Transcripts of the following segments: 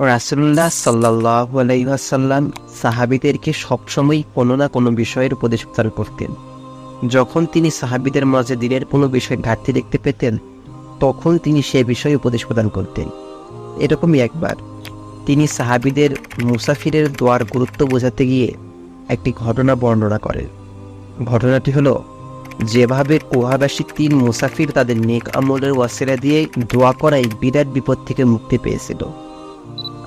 রাসুল্লাহ সাল্লাহ সাহাবিদেরকে সবসময় কোনো না কোনো বিষয়ের উপদেশ প্রদান করতেন। যখন তিনি সাহাবিদের মাঝে দিনের কোনো বিষয়ে ঘাটতি দেখতে পেতেন, তখন তিনি সে বিষয়ে উপদেশ প্রদান করতেন। এরকমই একবার তিনি সাহাবিদের মুসাফিরের দোয়ার গুরুত্ব বোঝাতে গিয়ে একটি ঘটনা বর্ণনা করেন। ঘটনাটি হলো, যেভাবে কুহাবাসী তিন মুসাফির তাদের নেক আমলের ওয়াসিলা দিয়ে দোয়া করাই বিরাট বিপদ থেকে মুক্তি পেয়েছিল।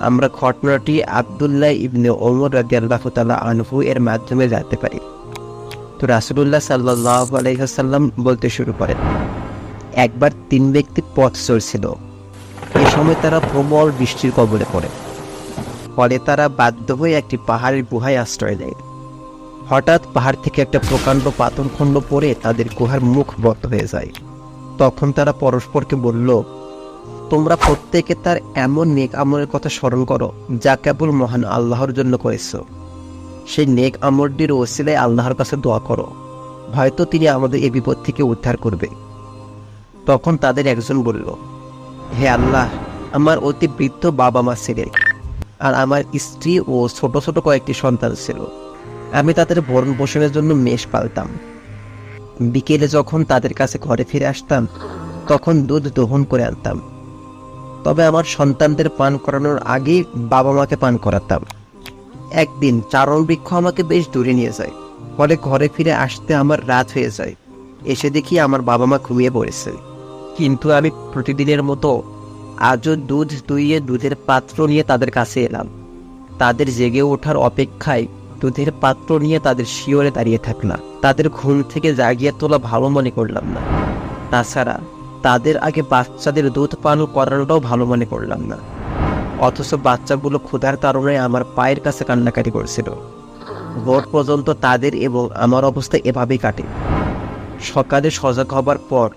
আমরা ঘটনাটি আবদুল্লাহ ইবনে ওমর রাজি আল্লাহ তালা আনহু এর মাধ্যমে জানতে পারি। তো রাসুলুল্লাহ সাল্লাহ আলাইসাল্লাম বলতে শুরু করেন, একবার তিন ব্যক্তি পথ চলছিল এ সময় তারা প্রবল বৃষ্টির কবলে পড়ে। ফলে তারা বাধ্য হয়ে একটি পাহাড়ের গুহায় আশ্রয় নেয়। হঠাৎ পাহাড় থেকে একটা প্রকাণ্ড পাথরখণ্ড পড়ে তাদের গুহার মুখ বন্ধ হয়ে যায়। তখন তারা পরস্পরকে বলল তোমরা প্রত্যেকে তার এমন নেক আমলের কথা স্মরণ করো, যা কেবল মহান আল্লাহর জন্য করেছ। সেই নেক আমলটির ওসিলায় আল্লাহর কাছে দোয়া করো, হয়তো তিনি আমাদের এই বিপদ থেকে উদ্ধার করবে। তখন তাদের একজন বলল, হে আল্লাহ, আমার অতি বৃদ্ধ বাবা মা ছিলেন আর আমার স্ত্রী ও ছোট ছোট কয়েকটি সন্তান ছিল। আমি তাদের ভরণ পোষণের জন্য মেষ পালতাম। বিকেলে যখন তাদের কাছে ঘরে ফিরে আসতাম, তখন দুধ দহন করে আনতাম। তবে আমার সন্তানদের পান করানোর আগে বাবা মাকে পান করাতাম। একদিন চারণ বৃক্ষ আমাকে বেশ দূরে নিয়ে যায়। ফলে ঘরে ফিরে আসতে আমার রাত হয়ে যায়। এসে দেখি আমার বাবা মা ঘুমিয়ে পড়েছে। কিন্তু আমি প্রতিদিনের মতো আজও দুধ দুইয়ে দুধের পাত্র নিয়ে তাদের কাছে এলাম। তাদের জেগে ওঠার অপেক্ষায় দুধের পাত্র নিয়ে তাদের শিওরে দাঁড়িয়ে থাকলাম। তাদের ঘুম থেকে জাগিয়ে তোলা ভালো মনে করলাম না। তাছাড়া তাদের আগে বাচ্চাদের দুধ পান করানোটাও ভালো মনে করলাম না। অথচ বাচ্চাগুলো ক্ষুধার কারণে আমার পায়ের কাছে কান্নাকাটি করছিল। ভোর পর্যন্ত তাদের এবং আমার অবস্থা এভাবেই কাটে। সকালে সজাগ হবার পর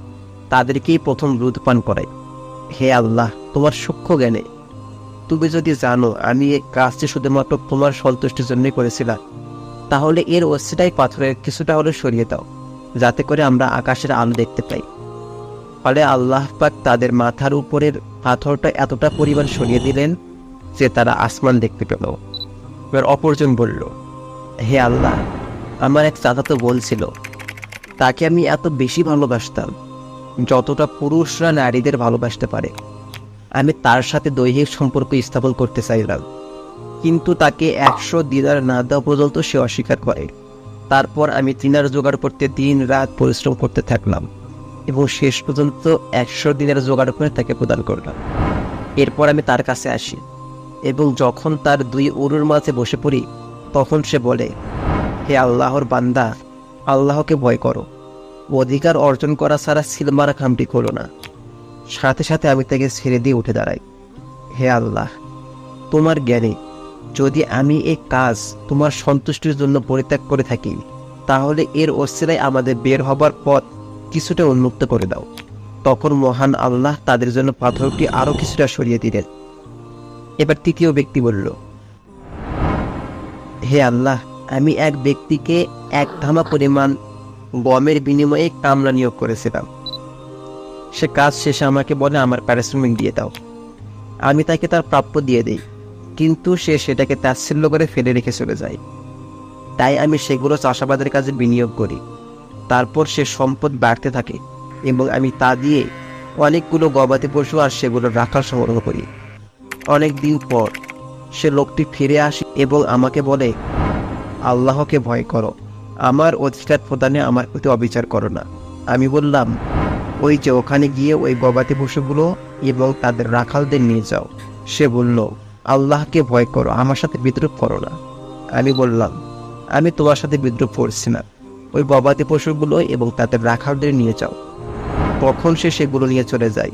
তাদেরকেই প্রথম দুধ পান করাই। হে আল্লাহ, তোমার সূক্ষ্ম জ্ঞানে। তুমি যদি জানো, আমি এই কাজটি শুধুমাত্র তোমার সন্তুষ্টির জন্যই করেছিলাম, তাহলে এর অস্তিটাই পাথরের কিছুটা হলে সরিয়ে দাও, যাতে করে আমরা আকাশের আলো দেখতে পাই। ফলে আল্লাহ পাক তাদের মাথার উপরের পাথরটা এতটা পরিমাণ সরিয়ে দিলেন যে তারা আসমান দেখতে পেল। এবার অপরজন বলল, হে আল্লাহ, আমার এক চাচা তো বলছিল, তাকে আমি এত বেশি ভালোবাসতাম, যতটা পুরুষরা নারীদের ভালোবাসতে পারে। আমি তার সাথে দৈহিক সম্পর্ক স্থাপন করতে চাইলাম, কিন্তু তাকে একশো দিনার না দেওয়া পর্যন্ত সে অস্বীকার করে। তারপর আমি তিনার জোগাড় করতে দিন রাত পরিশ্রম করতে থাকলাম। এবং শেষ পর্যন্ত একশো দিনের জোগাড় করে তাকে প্রদান করলাম। এরপর আমি তার কাছে আসি এবং যখন তার দুই উরুর মাঝে বসে পড়ি, তখন সে বলে, হে আল্লাহর বান্দা, আল্লাহকে ভয় করো। অধিকার অর্জন করা ছাড়া সিলমারা খামটি করো না। সাথে সাথে আমি তাকে ছেড়ে দিয়ে উঠে দাঁড়াই। হে আল্লাহ, তোমার জ্ঞানে যদি আমি এই কাজ তোমার সন্তুষ্টির জন্য পরিত্যাগ করে থাকি, তাহলে এর অস্থিরায় আমাদের বের হবার পথ কিছুটা উন্মুক্ত করে দাও। তখন মহান আল্লাহ তাদের জন্য পাথরটি আরও কিছুটা সরিয়ে দিলেন। এবার তৃতীয় ব্যক্তি বলল, হে আল্লাহ, আমি এক ব্যক্তিকে এক ধামা পরিমাণ গমের বিনিময়ে কামলা নিয়োগ করেছিলাম। সে কাজ শেষে আমাকে বলে, আমার পারিশ্রমিক দিয়ে দাও। আমি তাকে তার প্রাপ্য দিয়ে দিই, কিন্তু সে সেটাকে তাচ্ছিল্য করে ফেলে রেখে চলে যায়। তাই আমি সেগুলো চাষাবাদের কাজে বিনিয়োগ করি। তারপর সে সম্পদ বাড়তে থাকে এবং আমি তা দিয়ে অনেকগুলো গবাদি পশু আর সেগুলো রাখাল সংগ্রহ করি। অনেক দিন পর সে লোকটি ফিরে আসে এবং আমাকে বলে, আল্লাহকে ভয় করো, আমার অধিকার প্রদানে আমার প্রতি অবিচার করো না। আমি বললাম, ওই যে ওখানে গিয়ে ওই গবাদি পশুগুলো এবং তাদের রাখালদের নিয়ে যাও। সে বলল, আল্লাহকে ভয় করো, আমার সাথে বিদ্রুপ করো না। আমি বললাম, আমি তোমার সাথে বিদ্রুপ করছি না। ওই গবাদি পশুগুলো এবং তাদের রাখারদের নিয়ে যাও। তখন সে সেগুলো নিয়ে চলে যায়?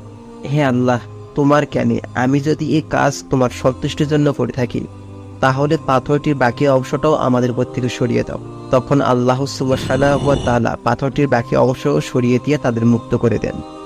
হে আল্লাহ, তোমার জ্ঞানে আমি যদি এই কাজ তোমার সন্তুষ্টির জন্য করে থাকি, তাহলে পাথরটির বাকি অংশটাও আমাদের উপর থেকে সরিয়ে দাও। তখন আল্লাহ সুবাহ তালা পাথরটির বাকি অংশও সরিয়ে দিয়ে তাদের মুক্ত করে দেন।